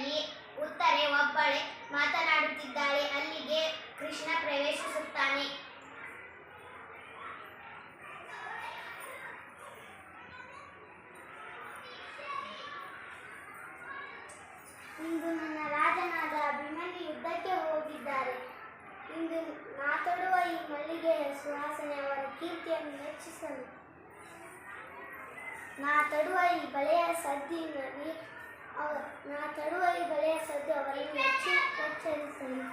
ಮನೆಯಲ್ಲಿ ಉತ್ತರೆ ಒಬ್ಬಳೆ ಮಾತನಾಡುತ್ತಿದ್ದಾಳೆ. ಅಲ್ಲಿಗೆ ಕೃಷ್ಣ ಪ್ರವೇಶಿಸುತ್ತಾನೆ. ಇಂದು ನನ್ನ ರಾಜನಾದ ಅಭಿಮನ್ಯು ಯುದ್ಧಕ್ಕೆ ಹೋಗಿದ್ದಾರೆ. ಇಂದು ಮಾತಾಡುವ ಈ ಮಲ್ಲಿಗೆಯ ಸುವಾಸನೆ ಅವರ ಕೀರ್ತಿಯನ್ನು ಹೆಚ್ಚಿಸಲು ನಾ ತಡುವ ಈ ಬಳೆಯ ಸದ್ದಿನಲ್ಲಿ ನಾ ತಡುವ ಈ ಬಳೆಯ ಸದ್ದು ಅವರನ್ನು ಹೆಚ್ಚು ಎಚ್ಚರಿಸಲು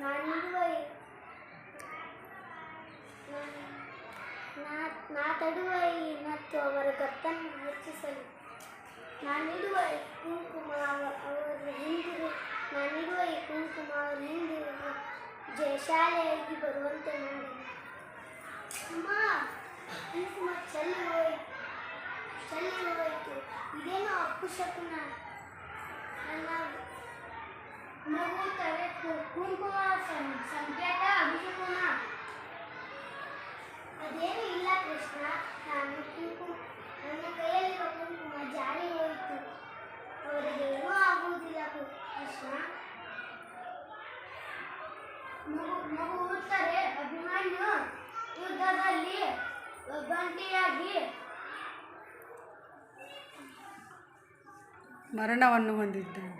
ನಾನಿಡುವ ಈ- ನಾ- ನಾ- ನಾ ತಡುವ ಈ ಮತ್ತು ಅವರ ಗತ್ತನ್ನು ಹೆಚ್ಚಿಸಲು ನಾನಿಡುವ ಈ ಕುಂಕುಮ ಅವ- ಅವರು ಹಿಂದಿರು ನಾನಿಡುವ ಈ ಕುಂಕುಮ ಅವರು ಹಿಂದಿರುವ ಜಯಶಾಲೆಯಾಗಿ ಬರುವಂತೆ ಮಾಡಿ ಅಮ್ಮ ಕುಂಕುಮ ಚೆಲ್ಲಿ ಹೋಯ್ತು ಚೆಲ್ಲಿ ಹೋಯಿತು ಇದೇನೋ ಅಪ್ಪುಶಕುನ ನನ್ನ ನಗುತ್ತಾರೆ ಕು- ಕುಂಕುಮ ಸಂಕೇತ ಅಭಿಷೇಕನ ಅದೇನು ಇಲ್ಲ ಕೃಷ್ಣ ನಾನು ಕುಂಕುಮ ನನ್ನ ಕೈಯಲ್ಲಿರೋ ಕುಂಕುಮ ಜಾರಿ ಹೋಯಿತು ಅವರಿಗೆ ಏನೂ ಆಗುವುದಿಲ್ಲ ಕೃಷ್ಣ ಮಗು ಮಗು ಉತ್ತಾರೆ. ಮರಣವನ್ನು ಹೊಂದಿದ್ದಾನೆ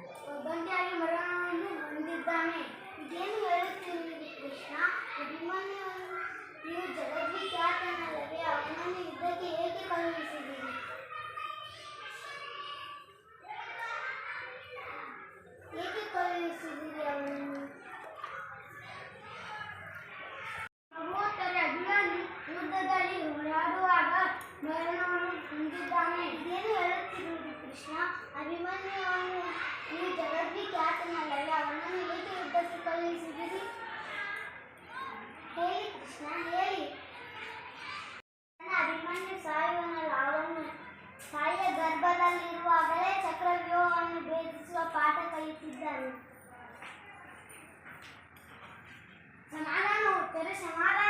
సమాధానం ఉత్తర సమాధానం.